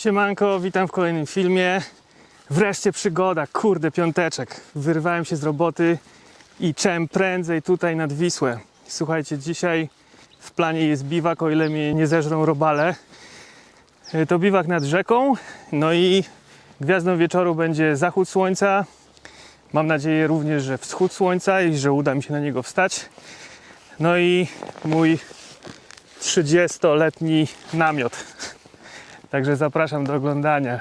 Siemanko, witam w kolejnym filmie. Wreszcie przygoda, kurde, piąteczek. Wyrwałem się z roboty i czem prędzej tutaj nad Wisłę. Słuchajcie, dzisiaj w planie jest biwak, o ile mnie nie zeżrą robale. Y, To biwak nad rzeką, no i gwiazdą wieczoru będzie zachód słońca. Mam nadzieję również, że wschód słońca i że uda mi się na niego wstać. No i mój 30-letni namiot. Także zapraszam do oglądania.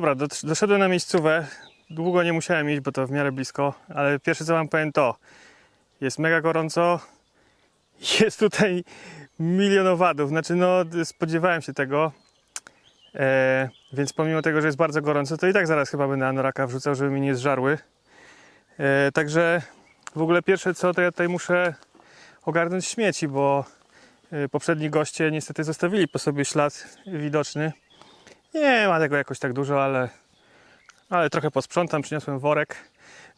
Dobra, do, doszedłem na miejscówę. Długo nie musiałem iść, bo to w miarę blisko, ale pierwsze co wam powiem to jest mega gorąco. Jest tutaj milion owadów. Znaczy, no, spodziewałem się tego. E, więc pomimo tego, że jest bardzo gorąco, to i tak zaraz chyba będę anoraka wrzucał, żeby mi nie zżarły. E, także w ogóle pierwsze co, to ja tutaj muszę ogarnąć śmieci, bo e, poprzedni goście niestety zostawili po sobie ślad widoczny. Nie ma tego jakoś tak dużo, ale, ale trochę posprzątam, przyniosłem worek.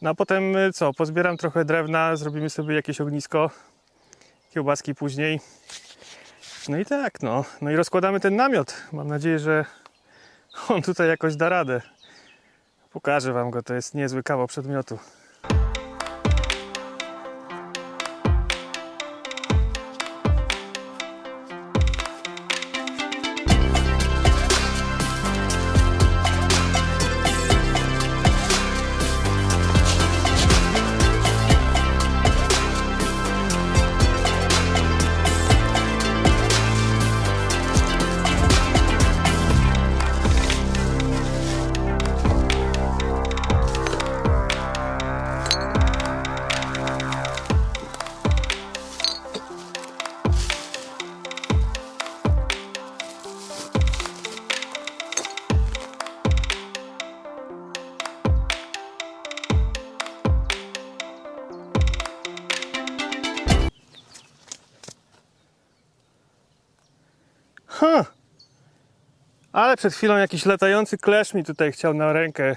No a potem y, co, pozbieram trochę drewna, zrobimy sobie jakieś ognisko, kiełbaski później. No i tak, no. No i rozkładamy ten namiot. Mam nadzieję, że on tutaj jakoś da radę. Pokażę wam go, to jest niezły kawał przedmiotu. Ale przed chwilą jakiś latający klesz mi tutaj chciał na rękę.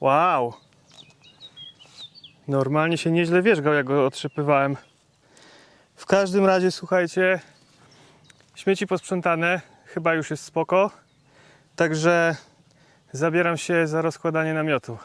Wow! Normalnie się nieźle wierzgał, jak go otrzepywałem. W każdym razie, słuchajcie, śmieci posprzątane, chyba już jest spoko. Także zabieram się za rozkładanie namiotu.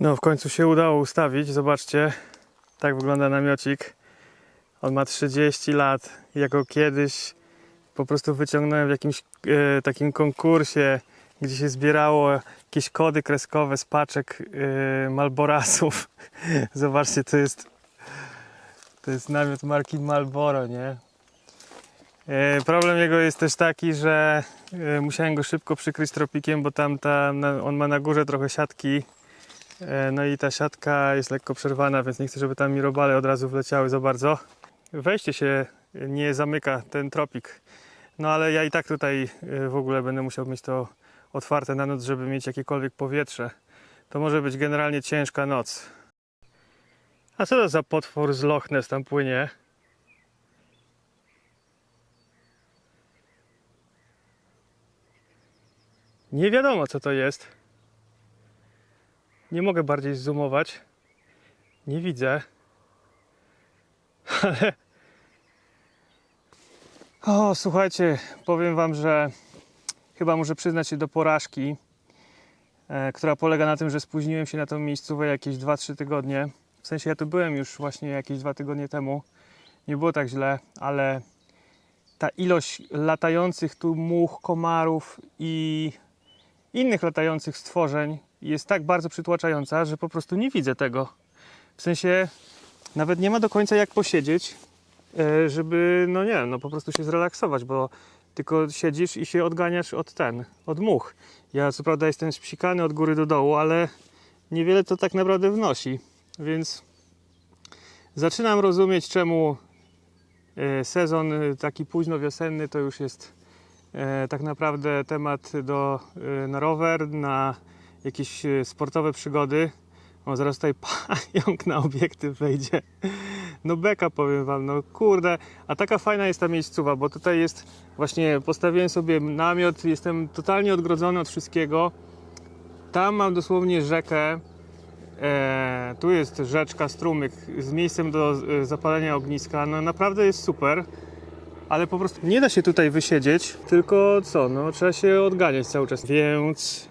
No, w końcu się udało ustawić. Zobaczcie, tak wygląda namiocik. On ma 30 lat. Ja go kiedyś po prostu wyciągnąłem w jakimś e, takim konkursie, gdzie się zbierało jakieś kody kreskowe z paczek e, Malborasów. Zobaczcie, to jest to jest namiot marki Malboro, nie? E, Problem jego jest też taki, że e, musiałem go szybko przykryć tropikiem, bo tam ta, on ma na górze trochę siatki No i ta siatka jest lekko przerwana, więc nie chcę, żeby tam mi robale od razu wleciały za bardzo. Wejście się nie zamyka, ten tropik. No ale ja i tak tutaj e, w ogóle będę musiał mieć to otwarte na noc, żeby mieć jakiekolwiek powietrze. To może być generalnie ciężka noc. A co to za potwór z Loch Ness tam płynie? Nie wiadomo co to jest. Nie mogę bardziej zoomować. Nie widzę. Ale. O, słuchajcie, powiem Wam, że chyba muszę przyznać się do porażki, e, która polega na tym, że spóźniłem się na tą miejscówę jakieś 2-3 tygodnie. W sensie ja tu byłem już właśnie jakieś dwa tygodnie temu. Nie było tak źle, ale ta ilość latających tu much, komarów i innych latających stworzeń jest tak bardzo przytłaczająca, że po prostu nie widzę tego. W sensie nawet nie ma do końca jak posiedzieć, e, żeby, no nie no po prostu się zrelaksować, bo tylko siedzisz i się odganiasz od ten, od much. Ja co prawda jestem spsikany od góry do dołu, ale niewiele to tak naprawdę wnosi, więc zaczynam rozumieć czemu e, sezon e, taki późno wiosenny to już jest tak naprawdę temat do, na rower, na jakieś e, sportowe przygody. O, zaraz tutaj pająk na obiektyw wejdzie. No beka powiem wam, no kurde. A taka fajna jest ta miejscowa, bo tutaj jest właśnie, postawiłem sobie namiot, jestem totalnie odgrodzony od wszystkiego. Tam mam dosłownie rzekę. E, tu jest rzeczka, strumyk z miejscem do e, zapalenia ogniska. No naprawdę jest super. Ale po prostu nie da się tutaj wysiedzieć, tylko co, no trzeba się odganiać cały czas. Więc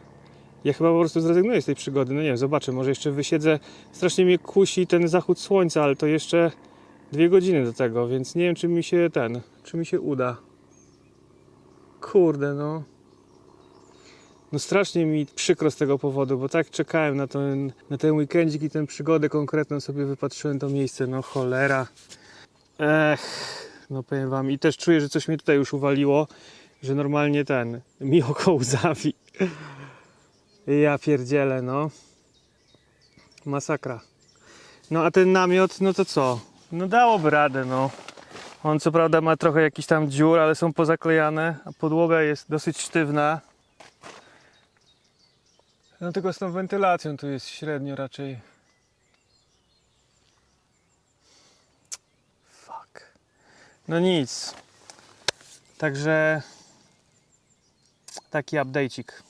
ja chyba po prostu zrezygnuję z tej przygody. No nie wiem, zobaczę, może jeszcze wysiedzę. Strasznie mnie kusi ten zachód słońca, ale to jeszcze dwie godziny do tego, więc nie wiem, czy mi się ten, czy mi się uda. Kurde, no. No strasznie mi przykro z tego powodu, bo tak czekałem na ten, na ten weekendzik i tę przygodę konkretną sobie wypatrzyłem to miejsce, no cholera. Ech, no powiem wam i też czuję, że coś mnie tutaj już uwaliło, że normalnie ten, mi oko łzawi. Ja pierdzielę, no. Masakra. No a ten namiot, no to co? No dałoby radę, no. On co prawda ma trochę jakiś tam dziur, ale są pozaklejane, a podłoga jest dosyć sztywna. No tylko z tą wentylacją tu jest średnio raczej. Fuck. No nic. Także taki update'cik.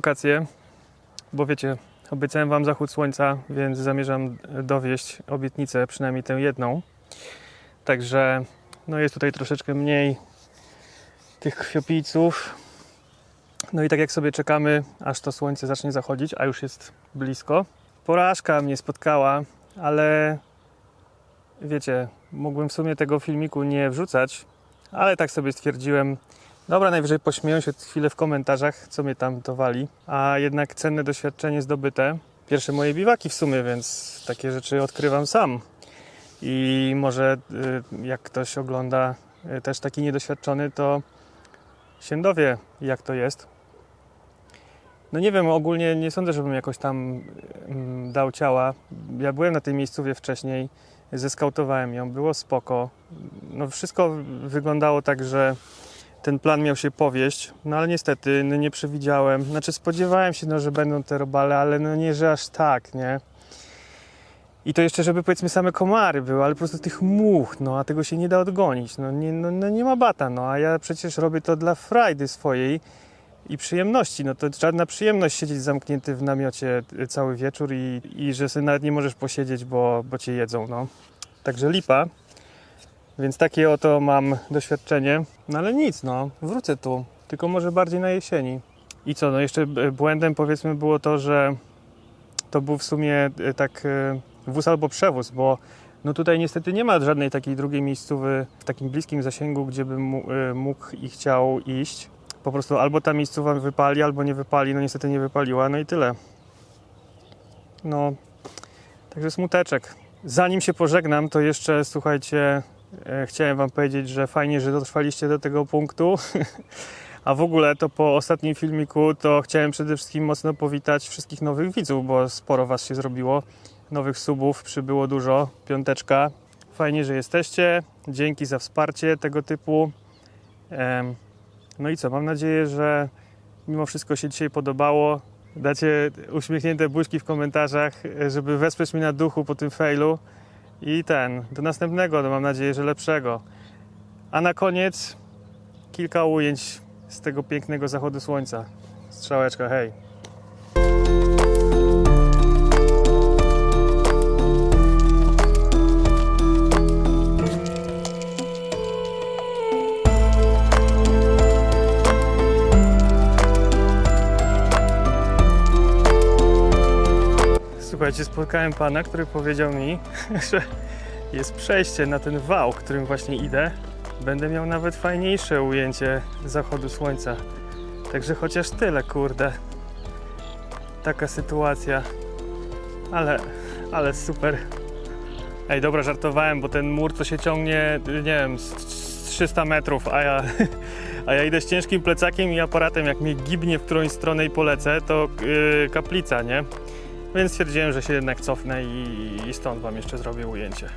Lokację, bo wiecie, obiecałem Wam zachód słońca, więc zamierzam dowieść obietnicę, przynajmniej tę jedną. Także no jest tutaj troszeczkę mniej tych krwiopijców. No i tak jak sobie czekamy, aż to słońce zacznie zachodzić, a już jest blisko. Porażka mnie spotkała, ale wiecie, mógłbym w sumie tego filmiku nie wrzucać, ale tak sobie stwierdziłem, Dobra, najwyżej pośmieją się chwilę w komentarzach, co mnie tam to wali. A jednak cenne doświadczenie zdobyte. Pierwsze moje biwaki w sumie, więc takie rzeczy odkrywam sam. I może y, jak ktoś ogląda y, też taki niedoświadczony, to się dowie, jak to jest. No nie wiem, ogólnie nie sądzę, żebym jakoś tam mm, dał ciała. Ja byłem na tej miejscowie wcześniej, zeskautowałem ją, było spoko. No wszystko wyglądało tak, że ten plan miał się powieść, no ale niestety no nie przewidziałem. Znaczy spodziewałem się, no, że będą te robale, ale no nie, że aż tak, nie? I to jeszcze, żeby powiedzmy same komary były, ale po prostu tych much, no a tego się nie da odgonić. No nie, no, no nie ma bata, no a ja przecież robię to dla frajdy swojej i przyjemności. No to żadna przyjemność siedzieć zamknięty w namiocie y, cały wieczór i, i że sobie nawet nie możesz posiedzieć, bo, bo cię jedzą. No. Także lipa. Więc takie oto mam doświadczenie. No ale nic, no, wrócę tu. Tylko może bardziej na jesieni. I co, no jeszcze b- błędem powiedzmy było to, że to był w sumie y, tak y, wóz albo przewóz, bo no tutaj niestety nie ma żadnej takiej drugiej miejscowy w takim bliskim zasięgu, gdzie bym mógł i chciał iść. Po prostu albo ta miejscowa wypali, albo nie wypali. No niestety nie wypaliła, no i tyle. No, także smuteczek. Zanim się pożegnam, to jeszcze słuchajcie, e, chciałem Wam powiedzieć, że fajnie, że dotrwaliście do tego punktu. A w ogóle to po ostatnim filmiku to chciałem przede wszystkim mocno powitać wszystkich nowych widzów, bo sporo Was się zrobiło. Nowych subów przybyło dużo, piąteczka. Fajnie, że jesteście. Dzięki za wsparcie tego typu. No i co, mam nadzieję, że mimo wszystko się dzisiaj podobało. Dacie uśmiechnięte buźki w komentarzach, e, żeby wesprzeć mnie na duchu po tym failu. I ten, do następnego, no mam nadzieję, że lepszego. A na koniec kilka ujęć z tego pięknego zachodu słońca. Strzałeczka, hej. Słuchajcie, spotkałem pana, który powiedział mi, że jest przejście na ten wał, którym właśnie idę. Będę miał nawet fajniejsze ujęcie zachodu słońca. Także chociaż tyle, kurde. Taka sytuacja. Ale, ale super. Ej, dobra, żartowałem, bo ten mur to się ciągnie, nie wiem, z 300 metrów, a ja, a ja idę z ciężkim plecakiem i aparatem. Jak mnie gibnie w którąś stronę i polecę, to yy, kaplica, nie? Więc stwierdziłem, że się jednak cofnę i, i stąd Wam jeszcze zrobię ujęcie.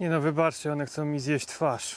Nie no, wybaczcie, one chcą mi zjeść twarz.